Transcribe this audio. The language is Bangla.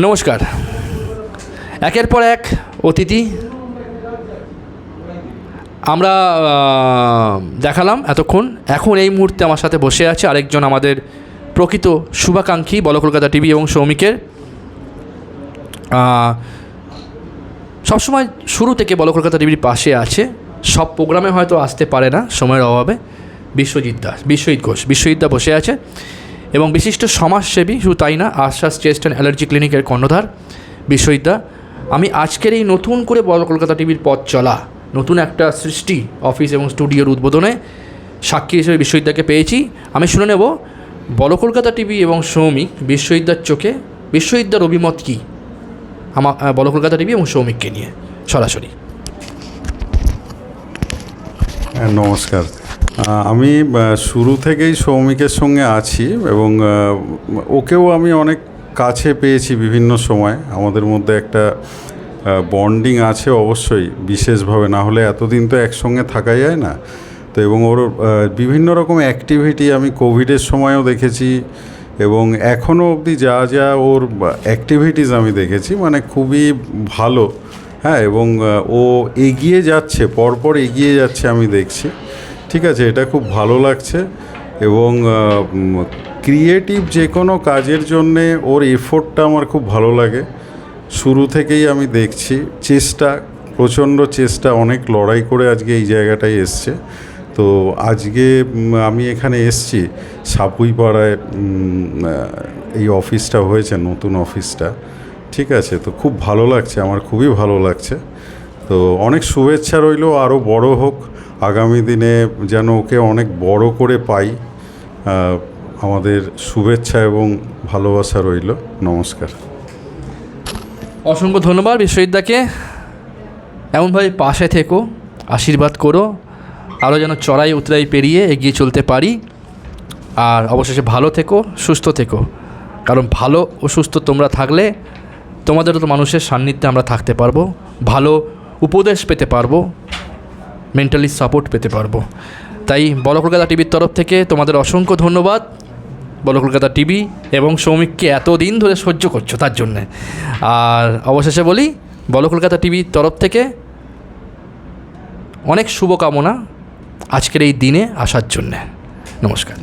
নমস্কার। একের পর এক অতিথি আমরা দেখালাম এতক্ষণ। এখন এই মুহূর্তে আমার সাথে বসে আছে আরেকজন আমাদের প্রকৃত শুভাকাঙ্ক্ষী বল কলকাতা টিভি এবং আহ, সবসময় শুরু থেকে বল কলকাতা টিভির পাশে আছে। সব প্রোগ্রামে হয়তো আসতে পারে না সময়ের অভাবে। বিশ্বজিৎ দাস বিশ্বজিৎ ঘোষ বিশ্বজিৎ দা বসে আছে। এবং বিশিষ্ট সমাজসেবী শুধু তাই না আশ্বাস চেস্ট অ্যান্ড অ্যালার্জি ক্লিনিকের কর্ণধার। বিশ্বজিৎ আমি আজকের এই নতুন করে বল কলকাতা টিভির পথ চলা নতুন একটা সৃষ্টি অফিস এবং স্টুডিওর উদ্বোধনে সাক্ষী হিসেবে বিশ্বজিৎদাকে পেয়েছি। আমি শুনে নেব বল কলকাতা টিভি এবং সৌমিক বিশ্বজিৎদার চোখে বিশ্বজিৎদার অভিমত কী? আমার বল কলকাতা টিভি এবং সৌমিককে নিয়ে সরাসরি। হ্যাঁ, নমস্কার। আমি শুরু থেকেই সৌমিকের সঙ্গে আছি এবং ওকেও আমি অনেক কাছে পেয়েছি বিভিন্ন সময়। আমাদের মধ্যে একটা বন্ডিং আছে অবশ্যই, বিশেষভাবে। না হলে এতদিন তো একসঙ্গে থাকা যায় না। তো এবং ওর বিভিন্ন রকম অ্যাক্টিভিটি আমি কোভিডের সময়ও দেখেছি এবং এখনও অবধি যা যা ওর অ্যাক্টিভিটিস আমি দেখেছি মানে খুবই ভালো। হ্যাঁ এবং ও এগিয়ে যাচ্ছে, পরপর এগিয়ে যাচ্ছে আমি দেখছি। ঠিক আছে, এটা খুব ভালো লাগছে এবং ক্রিয়েটিভ যে কোনো কাজের জন্যে ওর এফোর্টটা আমার খুব ভালো লাগে। শুরু থেকেই আমি দেখছি, চেষ্টা, প্রচণ্ড চেষ্টা, অনেক লড়াই করে আজকে এই জায়গাটায় এসছে। তো আজকে আমি এখানে এসছি, সাপুইপাড়ায় এই অফিসটা হয়েছে, নতুন অফিসটা। ঠিক আছে, তো খুব ভালো লাগছে, আমার খুবই ভালো লাগছে। তো অনেক শুভেচ্ছা রইল আরও বড় হোক। আগামী দিনে যেন ওকে অনেক বড় করে পাই আমাদের শুভেচ্ছা এবং ভালোবাসা রইল। নমস্কার। অসংখ্য ধন্যবাদ বিশ্বজিৎদাকে। এমনভাবে পাশে থেকো, আশীর্বাদ করো আরও যেন চড়াই উতরাই পেরিয়ে এগিয়ে চলতে পারি। আর অবশেষে ভালো থেকো, সুস্থ থেকো। কারণ ভালো ও সুস্থ তোমরা থাকলে তোমাদেরও তো মানুষের সান্নিধ্যে আমরা থাকতে পারব। ভালো উপদেশ পেতে পারব মেন্টালি সাপোর্ট পেতে পারব। তাই বল কলকাতা টিভির তরফ থেকে তোমাদের অসংখ্য ধন্যবাদ। বল কলকাতা টিভি এবং সৌমিককে এতদিন ধরে সহ্য করছ তার জন্যে। আর অবশেষে বলি বল কলকাতা টিভির তরফ থেকে অনেক শুভকামনা আজকের এই দিনে আসার জন্যে। নমস্কার।